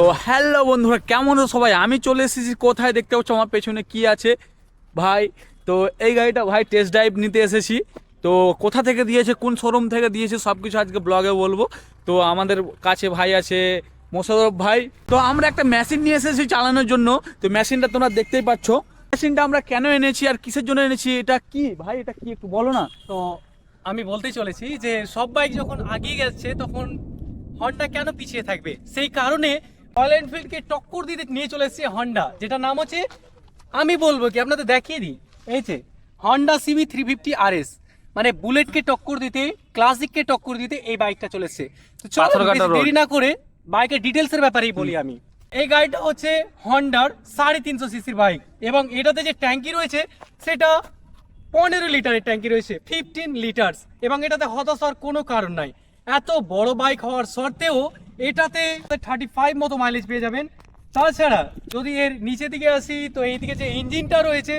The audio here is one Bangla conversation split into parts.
তো হ্যালো বন্ধুরা, কেমন সবাই? আমি চলে এসেছি, কোথায় দেখতে পাচ্ছ? আমার পেছনে কি আছে? ভাই, তো এই গাড়িটা ভাই টেস্ট ড্রাইভ নিতে এসেছি। তো কোথা থেকে দিয়েছে, কোন শোরুম থেকে দিয়েছে সব কিছু আজকে ব্লগে বলব। তো আমাদের কাছে ভাই আছে মোশারফ ভাই। তো আমরা একটা মেশিন নিয়ে এসেছি চালানোর জন্য। তো মেশিনটা তোমরা দেখতেই পাচ্ছ। মেশিনটা আমরা কেন এনেছি আর কিসের জন্য এনেছি, এটা কি? ভাই, এটা কি একটু বলো না। তো আমি বলতেই চলেছি যে সব বাইক যখন আগিয়ে গেছে, তখন হর্নটা কেন পিছিয়ে থাকবে? সেই কারণে রয়্যাল এনফিল্ডকে টক্কর দিতে নিয়ে চলে এসেছে হন্ডা যেটা নাম হচ্ছে আমি বলব কি আপনাদের দেখিয়ে দিই। এই যে Honda CB three fifty R S মানে বুলেটকে টক্কর দিতে ক্লাসিককে টক্কর দিতে এই বাইকটা চলে এসেছে। তো চলো। দেরি না করে বাইকের ডিটেলস এর ব্যাপারেই বলি আমি। এই গাড়িটা হচ্ছে হন্ডার সাড়ে তিনশো সিসির বাইক এবং এটাতে যে ট্যাঙ্কি রয়েছে সেটা পনেরো লিটারের ট্যাঙ্কি রয়েছে ফিফটিন লিটার্স এবং এটাতে হতাশ হওয়ার কোনো কারণ নাই। এত বড় বাইক হওয়ার সত্ত্বেও এটাতে থার্টি ফাইভ মতো মাইলেজ পেয়ে যাবেন। তাছাড়া যদি এর নিচে দিকে আসি, তো এইদিকে যে ইঞ্জিনটা রয়েছে,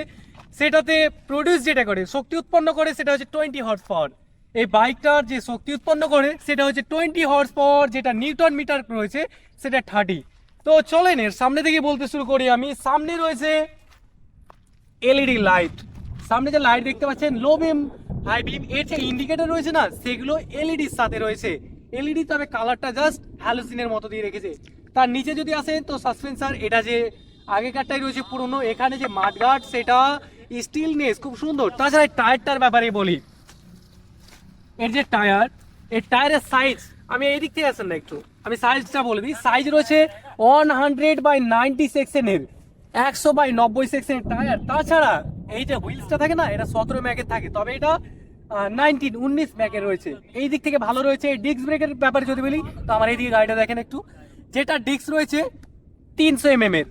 সেটাতে প্রডিউস যেটা করে, শক্তি উৎপন্ন করে, সেটা হচ্ছে টোয়েন্টি হর্স পাওয়ার এই বাইকটার যে শক্তি উৎপন্ন করে, সেটা হচ্ছে টোয়েন্টি হর্স পাওয়ার যেটা নিউটন মিটার রয়েছে, সেটা থার্টি তো চলেন, এর সামনে থেকে বলতে শুরু করি আমি। সামনে রয়েছে এলইডি লাইট সামনে যে লাইট দেখতে পাচ্ছেন লো বিম হাই বিম এর যে ইন্ডিকেটর রয়েছে না, সেগুলো এলইডির সাথে রয়েছে। এলইডি তবে কালারটা জাস্ট হ্যালোসিনের মতো দিয়ে রেখেছে। তার নিচে যদি আসেন, তো সাসপেন্সার এটা যে আগেকারটাই রয়েছে পুরনো, এখানে যে মাঠগার্ড সেটা স্টিলনেস খুব সুন্দর। তাছাড়া টায়ারটার ব্যাপারে বলি। এর যে টায়ার এর টায়ারের সাইজ আমি এই দিক থেকে আসেন না একটু। আমি সাইজটা বলে দিই। সাইজ রয়েছে ওয়ান হান্ড্রেড বাই নাইনটি সেকশনের একশো বাই নব্বই সেকশনের টায়ার তাছাড়া এই যে হুইলসটা থাকে না, এটা সতেরো ম্যাকের থাকে। তবে এটা নাইনটিন উনিশ ম্যাকের রয়েছে। এই দিক থেকে ভালো রয়েছে। ডিস্ক ব্রেকের ব্যাপারে যদি বলি, তো আমার এইদিকে গাড়িটা দেখেন একটু। যেটা ডিস্ক রয়েছে, তিনশো এম এর।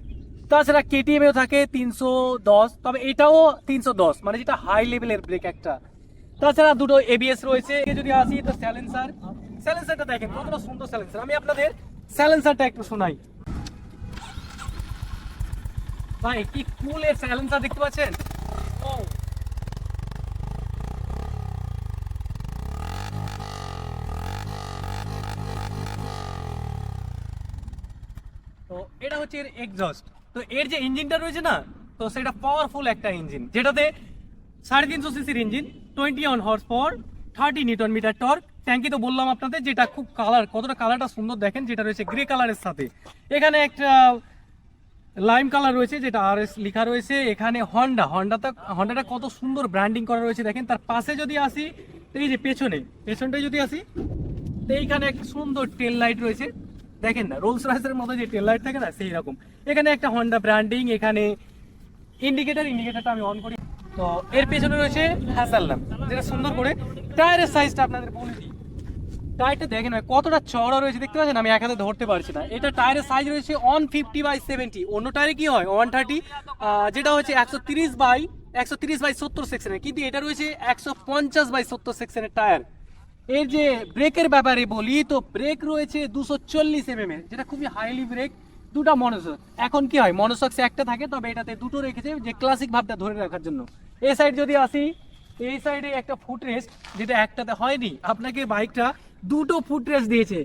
তাছাড়া কেটিএম এও থাকে তিনশো দশ, তবে এটাও তিনশো দশ মানে যেটা হাই লেভেলের ব্রেক একটা। তাছাড়া দুটো এবিএস রয়েছে। যদি আসি, তো স্যালেন্সার স্যালেন্সারটা দেখেন, কতটা সুন্দর স্যালেন্সার আমি আপনাদের স্যালেন্সারটা একটু শোনাই। ভাই, কি কুল এর স্যালেন্সার দেখতে পাচ্ছেন? তো এটা হচ্ছে এর এক্সস্ট তো এর যে ইঞ্জিনটা রয়েছে না, তো সেটা পাওয়ারফুল একটা ইঞ্জিন যেটাতে সাড়ে তিনশো সিসির engine twenty one horse power thirty newton metre torque ট্যাঙ্কি তো বললাম আপনাদের, যেটা খুব কালার কতটা কালারটা সুন্দর দেখেন, যেটা রয়েছে গ্রে কালারের সাথে। এখানে একটা লাইম কালার রয়েছে, যেটা আর এস লেখা রয়েছে। এখানে হন্ডা হন্ডাটা হন্ডাটা কত সুন্দর ব্র্যান্ডিং করা রয়েছে দেখেন। তার পাশে যদি আসি, এই যে পেছনে, পেছনটায় যদি আসি, তো এইখানে একটা সুন্দর টেল লাইট রয়েছে। দেখেন না রোলস রয়েসের মতো যে টেল লাইট থাকে না সেই রকম এখানে একটা হন্ডা ব্র্যান্ডিং এখানে ইন্ডিকেটার ইন্ডিকেটারটা আমি অন করি। তো এর পেছনে রয়েছে হ্যাসাল যেটা সুন্দর করে টায়ারের সাইজটা আপনাদের বলে দিই। টায়ারটা দেখেন ভাই, কতটা চড়া রয়েছে, দেখতে পাচ্ছেন? আমি এক হাতে ধরতে পারছি না। এটা টায়ারের সাইজ রয়েছে ওয়ান ফিফটি বাই সেভেন্টি অন্য টায়ারে কি হয়? ওয়ান থার্টি যেটা হচ্ছে একশো তিরিশ বাই একশো তিরিশ বাই সত্তর সেকশনের কিন্তু এটা রয়েছে একশো পঞ্চাশ বাই সত্তর সেকশনের টায়ার এর যে ব্রেকের ব্যাপারে বলি, তো ব্রেক রয়েছে দুশো চল্লিশ এম এর যেটা খুবই হাইলি ব্রেক দুটা মনোসক এখন কি হয় মনোসক্স একটা থাকে, তবে এটাতে দুটো রেখেছে, যে ক্লাসিক ভাবটা ধরে রাখার জন্য। এই সাইড যদি আসি, এই সাইডে একটা ফুট রেস্ট যেটা একটাতে হয়নি, আপনাকে বাইকটা দুটো ফুট রেস্ট দিয়েছে।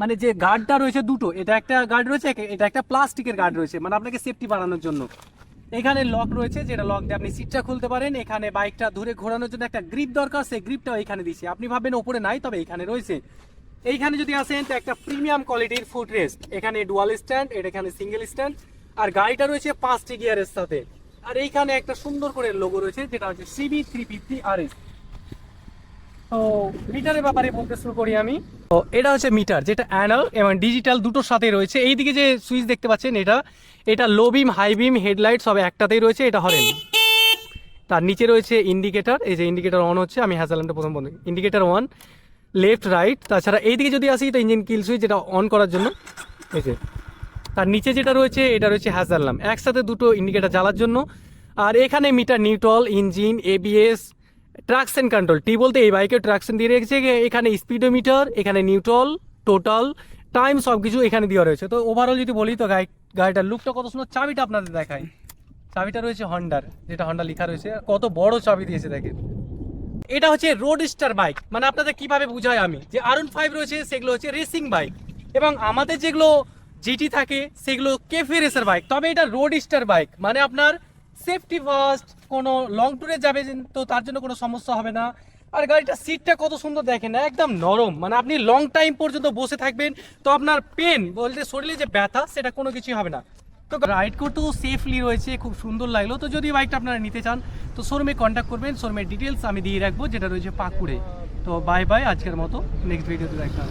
মানে যে গার্ডটা রয়েছে দুটো, এটা একটা গার্ড রয়েছে, এটা একটা প্লাস্টিকের গার্ড রয়েছে মানে আপনাকে সেফটি বাড়ানোর জন্য। এখানে লক রয়েছে, যেটা লক দিয়ে আপনি সিটটা খুলতে পারেন। এখানে বাইকটা ধরে ঘোরানোর জন্য একটা গ্রিপ দরকার, সেই গ্রিপটাও এখানে দিচ্ছে আপনি ভাববেন ওপরে নাই, তবে এখানে রয়েছে। এইখানে যদি আসেন, তো একটা প্রিমিয়াম কোয়ালিটির ফুট রেস্ট এখানে ডুয়াল স্ট্যান্ড এটা এখানে সিঙ্গেল স্ট্যান্ড আর গাড়িটা রয়েছে পাঁচটি গিয়ারের সাথে। আর এইখানে একটা সুন্দর করে লোগো রয়েছে, যেটা হচ্ছে CB three fifty R S তো মিটারের ব্যাপারে বলতে শুরু করি আমি। তো এটা হচ্ছে মিটার, যেটা অ্যানাল এবং ডিজিটাল দুটোর সাথে রয়েছে। এইদিকে যে সুইচ দেখতে পাচ্ছেন এটা এটা low beam, high beam, headlight সব একটাতেই রয়েছে, এটা হরেন। তার নিচে রয়েছে ইন্ডিকেটর এই যে ইন্ডিকেটর অন হচ্ছে, আমি হ্যাজালামটা প্রথম বন্ধ ইন্ডিকেটর ওয়ান লেফট রাইট তাছাড়া এইদিকে যদি আসি তো ইঞ্জিন কিল সুইচ যেটা অন করার জন্য। এই তার নিচে যেটা রয়েছে, এটা রয়েছে হ্যাজালাম একসাথে দুটো ইন্ডিকেটর জ্বালার জন্য। আর এখানে meter neutral engine ABS traction control টি বলতে এই বাইকে ট্রাকশন দিয়ে রেখেছে এখানে স্পিডোমিটার এখানে নিউট্রল টোটাল টাইম সব কিছু এখানে দেওয়া রয়েছে। তো ওভারঅল যদি বলি তো গাড়ি গাড়িটার লুকটা কত সুন্দর, চাবিটা আপনাদের দেখায় চাবিটা রয়েছে হন্ডার যেটা হন্ডা লেখা রয়েছে। কত বড় চাবি দিয়েছে, দেখেন। এটা হচ্ছে রোড স্টার বাইক মানে আপনাদের কীভাবে বুঝাই আমি? যে আর ফাইভ রয়েছে, সেগুলো হচ্ছে রেসিং বাইক এবং আমাদের যেগুলো জিটি থাকে, সেগুলো কেফে রেসের বাইক তবে এটা রোড স্টার বাইক মানে আপনার সেফটি ফার্স্ট কোনো লং ট্যুরে যাবে তো তার জন্য কোনো সমস্যা হবে না। আর গাড়িটা সিটটা কত সুন্দর দেখেন, একদম নরম। মানে আপনি লং টাইম পর্যন্ত বসে থাকবেন, তো আপনার পেন বলতে শরীরে যে ব্যথা, সেটা কোনো কিছুই হবে না। তো রাইড করতেও সেফলি রয়েছে, খুব সুন্দর লাগল। তো যদি বাইকটা আপনারা নিতে চান, তো শোরুমে কন্ট্যাক্ট করবেন শোরুমের ডিটেলস আমি দিয়ে রাখব, যেটা রয়েছে পাকুড়ে। তো বাই বাই আজকের মতো নেক্সট ভিডিওতে দেখা